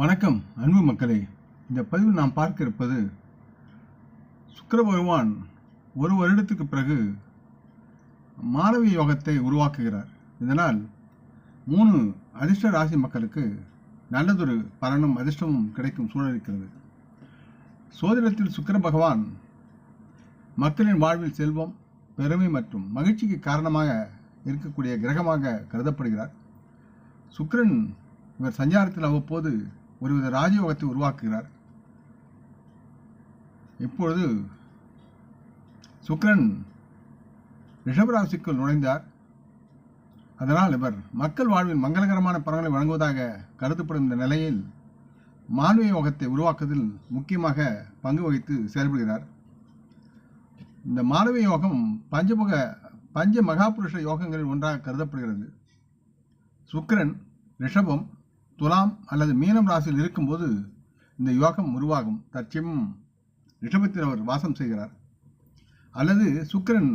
வணக்கம் அன்பு மக்களே. இந்த பதிவில் நாம் பார்க்க இருப்பது சுக்கர பகவான் ஒரு வருடத்துக்கு பிறகு மாணவி யோகத்தை உருவாக்குகிறார். இதனால் மூணு அதிர்ஷ்ட ராசி மக்களுக்கு நல்லதொரு பலனும் அதிர்ஷ்டமும் கிடைக்கும் சூழல் இருக்கிறது. சோதிடத்தில் சுக்கிர பகவான் மக்களின் வாழ்வில் செல்வம் பெருமை மற்றும் மகிழ்ச்சிக்கு காரணமாக இருக்கக்கூடிய கிரகமாக கருதப்படுகிறார். சுக்கிரன் இவர் சஞ்சாரத்தில் அவ்வப்போது ஒருவித ராஜயோகத்தை உருவாக்குகிறார். இப்பொழுது சுக்கிரன் ரிஷபராசிக்குள் நுழைந்தார். அதனால் இவர் மக்கள் வாழ்வில் மங்களகரமான பலன்களை வழங்குவதாக கருதப்படும் இந்த நிலையில் மாணவிய யோகத்தை உருவாக்குவதில் முக்கியமாக பங்கு வகித்து செயல்படுகிறார். இந்த மாணவிய யோகம் பஞ்சமுக பஞ்ச மகாபுருஷ யோகங்களில் ஒன்றாக கருதப்படுகிறது. சுக்கிரன் ரிஷபம் துலாம் அல்லது மீனம் ராசியில் இருக்கும்போது இந்த யோகம் உருவாகும். தற்சயம் ரிஷபத்தில் அவர் வாசம் செய்கிறார். அல்லது சுக்கிரன்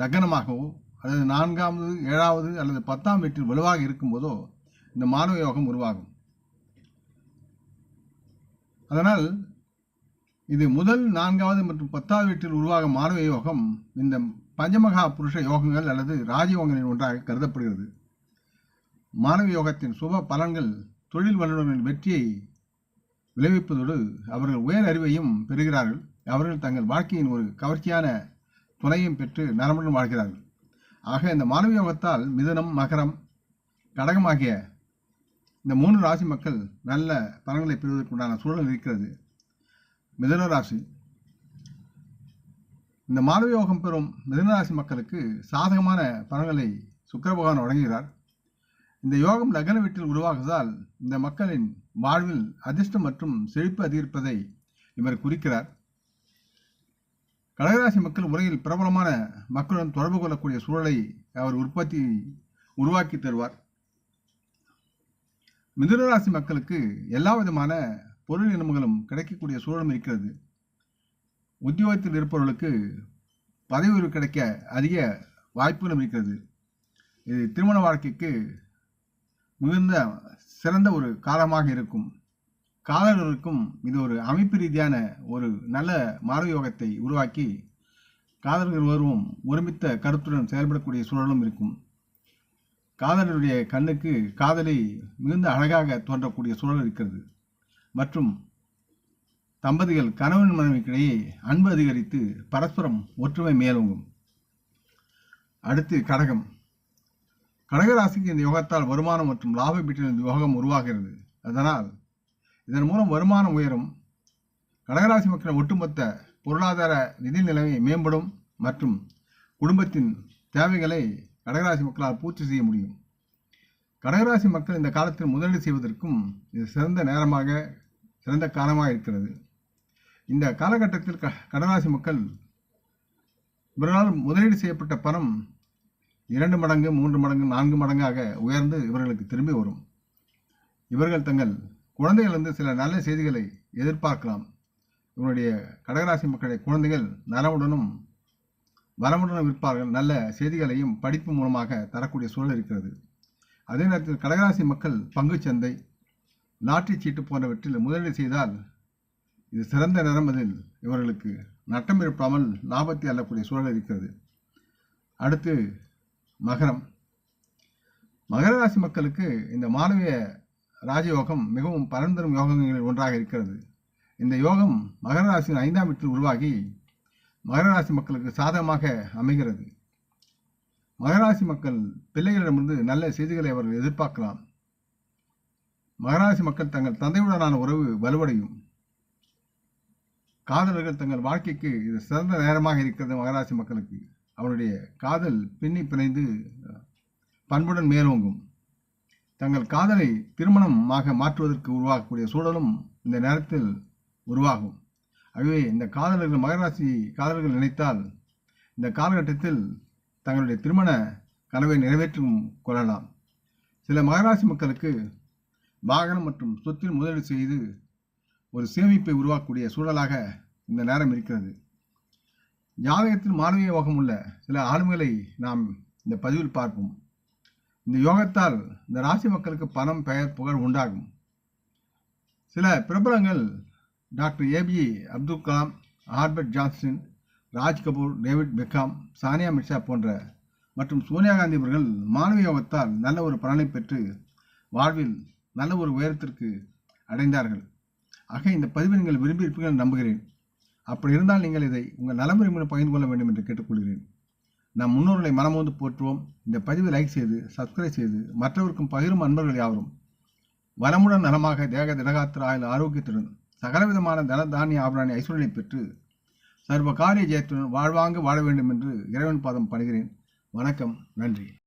லக்னமாகவோ அல்லது நான்காவது ஏழாவது அல்லது பத்தாம் வீட்டில் வலுவாக இருக்கும்போதோ இந்த மாணவ யோகம் உருவாகும். அதனால் இது முதல் நான்காவது மற்றும் பத்தாவது வீட்டில் உருவாகும் மாணவ யோகம் இந்த பஞ்சமகா புருஷ யோகங்கள் அல்லது ராஜயோகங்களின் ஒன்றாக கருதப்படுகிறது. மாணவ யோகத்தின் சுப பலன்கள் தொழில் வல்லுநர்களின் வெற்றியை விளைவிப்பதோடு அவர்கள் உயர் அறிவையும் பெறுகிறார்கள். அவர்கள் தங்கள் வாழ்க்கையின் ஒரு கவர்ச்சியான துணையும் பெற்று நரம்புடன் வாழ்கிறார்கள். ஆக இந்த மானவ யோகத்தால் மிதனம் மகரம் கடகம் ஆகிய இந்த மூன்று ராசி மக்கள் நல்ல பலன்களை பெறுவதற்குண்டான சூழல் இருக்கிறது. மிதுன ராசி. இந்த மானவ யோகம் பெறும் மிதுன ராசி மக்களுக்கு சாதகமான பலன்களை சுக்கிர பகவான் வழங்குகிறார். இந்த யோகம் நகர வீட்டில் உருவாகுவதால் இந்த மக்களின் வாழ்வில் அதிர்ஷ்டம் மற்றும் செழிப்பு அதிகரிப்பதை இவர் குறிக்கிறார். கடகராசி மக்கள் உலகில் பிரபலமான மக்களுடன் தொடர்பு கொள்ளக்கூடிய சூழலை அவர் உற்பத்தி உருவாக்கி தருவார். மிதுனராசி மக்களுக்கு எல்லா விதமான பொருள் இனமுகளும் கிடைக்கக்கூடிய சூழலும் இருக்கிறது. உத்தியோகத்தில் இருப்பவர்களுக்கு பதவி உயர்வு கிடைக்க அதிக வாய்ப்புகளும் இருக்கிறது. இது திருமண வாழ்க்கைக்கு மிகுந்த சிறந்த ஒரு காலமாக இருக்கும். காதலர்களுக்கும் இது ஒரு அமைப்பு ரீதியான ஒரு நல்ல மாணவ யோகத்தை உருவாக்கி காதலர்கள் வருவோம் ஒருமித்த கருத்துடன் செயல்படக்கூடிய சூழலும் இருக்கும். காதலருடைய கண்ணுக்கு காதலை மிகுந்த அழகாக தோன்றக்கூடிய சூழல் இருக்கிறது. மற்றும் தம்பதிகள் கணவன் மனைவிக்கிடையே அன்பு அதிகரித்து பரஸ்பரம் ஒற்றுமை மேலோங்கும். அடுத்து கடகம். கடகராசிக்கு இந்த யோகத்தால் வருமானம் மற்றும் லாப வீட்டில் இந்த யோகம் உருவாகிறது. அதனால் இதன் மூலம் வருமானம் உயரும். கடகராசி மக்களின் ஒட்டுமொத்த பொருளாதார நிதி நிலைமை மேம்படும் மற்றும் குடும்பத்தின் தேவைகளை கடகராசி மக்களால் பூர்த்தி செய்ய முடியும். கடகராசி மக்கள் இந்த காலத்தில் முதலீடு செய்வதற்கும் இது சிறந்த நேரமாக சிறந்த காலமாக இருக்கிறது. இந்த காலகட்டத்தில் க கடகராசி மக்கள் இவர்களால் முதலீடு செய்யப்பட்ட பணம் இரண்டு மடங்கு மூன்று மடங்கு நான்கு மடங்காக உயர்ந்து இவர்களுக்கு திரும்பி வரும். இவர்கள் தங்கள் குழந்தைகளிருந்து சில நல்ல செய்திகளை எதிர்பார்க்கலாம். இவனுடைய கடகராசி மக்களுடைய குழந்தைகள் நலமுடனும் வளமுடனும் இருப்பார்கள். நல்ல செய்திகளையும் படிப்பு மூலமாக தரக்கூடிய சூழல் இருக்கிறது. அதே நேரத்தில் கடகராசி மக்கள் பங்குச்சந்தை லாட்டரி சீட்டு போன்றவற்றில் முதலீடு செய்தால் இது சிறந்த நேரம் அதில் இவர்களுக்கு நட்டம் இருப்பாமல் லாபத்தை அள்ளக்கூடிய சூழல் இருக்கிறது. அடுத்து மகரம். மகர ராசி மக்களுக்கு இந்த மாணவிய ராஜயோகம் மிகவும் பரந்தரும் யோகங்களில் ஒன்றாக இருக்கிறது. இந்த யோகம் மகர ராசியின் ஐந்தாம் வீட்டில் உருவாகி மகர ராசி மக்களுக்கு சாதகமாக அமைகிறது. மகராசி மக்கள் பிள்ளைகளிடமிருந்து நல்ல செய்திகளை அவர்கள் எதிர்பார்க்கலாம். மகராசி மக்கள் தங்கள் தந்தையுடனான உறவு வலுவடையும். காதலர்கள் தங்கள் வாழ்க்கைக்கு இது சிறந்த நேரமாக இருக்கிறது மகராசி மக்களுக்கு. அவனுடைய காதல் பின்னி பிணைந்து பண்புடன் மேலோங்கும். தங்கள் காதலை திருமணமாக மாற்றுவதற்கு உருவாக்கக்கூடிய சூழலும் இந்த நேரத்தில் உருவாகும். ஆகவே இந்த காதலர்கள் மகராசி காதலர்கள் நினைத்தால் இந்த காலகட்டத்தில் தங்களுடைய திருமண கனவை நிறைவேற்றும் கொள்ளலாம். சில மகராசி மக்களுக்கு வாகனம் மற்றும் சொத்தில் முதலீடு செய்து ஒரு சேமிப்பை உருவாக்கக்கூடிய சூழலாக இந்த நேரம் இருக்கிறது. ஜாதகத்தில் மாணவிய யோகம் உள்ள சில ஆளுமைகளை நாம் இந்த பதிவில் பார்ப்போம். இந்த யோகத்தால் இந்த ராசி மக்களுக்கு பணம் பெயர் புகழ் உண்டாகும். சில பிரபலங்கள் doctor A P Abdul Kalam Herbert Johnson Raj Kapoor David Beckham Sania Mirza போன்ற மற்றும் சோனியா காந்தி அவர்கள் மாணவ யோகத்தால் நல்ல ஒரு பலனை பெற்று வாழ்வில் நல்ல ஒரு உயரத்திற்கு அடைந்தார்கள். ஆக இந்த பதிவை நீங்கள் விரும்பியிருப்பீர்கள் நம்புகிறேன். அப்படி இருந்தால் நீங்கள் இதை உங்கள் நலமுறை மூலம் பகிர்ந்து கொள்ள வேண்டும் என்று கேட்டுக்கொள்கிறேன். நம் முன்னோர்களை மனமோந்து போற்றுவோம். இந்த பதிவை லைக் செய்து சப்ஸ்கிரைப் செய்து மற்றவருக்கும் பகிரும் அன்பர்கள் யாவரும். வளமுடன் நலமாக தேக திடகாத்திராயில் ஆரோக்கியத்துடன் சகலவிதமான தன தானிய ஆபரணி ஐஸ்வர்யனை பெற்று சர்வ காரிய ஜெயத்துடன் வாழ்வாங்கு வாழ வேண்டும் என்று இறைவன் பாதம் பணிகிறேன். வணக்கம் நன்றி.